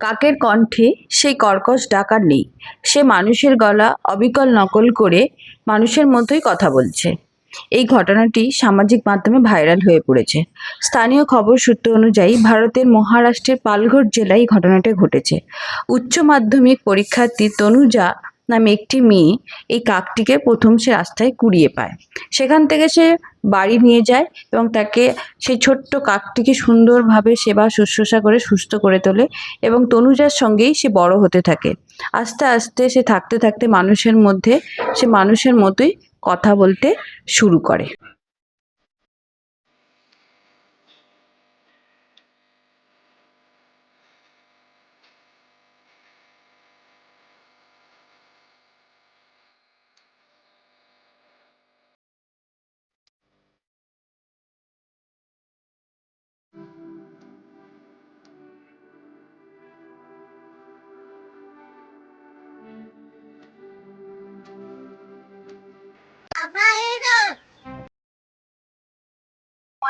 কাকের কণ্ঠে সেই কর্কশ ডাকার নেই। সে মানুষের গলা অবিকল নকল করে মানুষের মতোই কথা বলছে। এই ঘটনাটি সামাজিক মাধ্যমে ভাইরাল হয়ে পড়েছে। স্থানীয় খবর সূত্র অনুযায়ী ভারতের মহারাষ্ট্রের পালঘর জেলায় ঘটনাটি ঘটেছে। উচ্চ মাধ্যমিক পরীক্ষার্থী তনুজা নামে একটি মেয়ে, এই কাকটিকে প্রথম সে রাস্তায় কুড়িয়ে পায়। সেখান থেকে সে বাড়ি নিয়ে যায় এবং তাকে সেই ছোট্ট কাকটিকে সুন্দরভাবে সেবা শুশ্রূষা করে, সুস্থ করে তোলে এবং তনুজার সঙ্গেই সে বড় হতে থাকে। আস্তে আস্তে সে থাকতে থাকতে মানুষের মধ্যে, সে মানুষের মতোই কথা বলতে শুরু করে।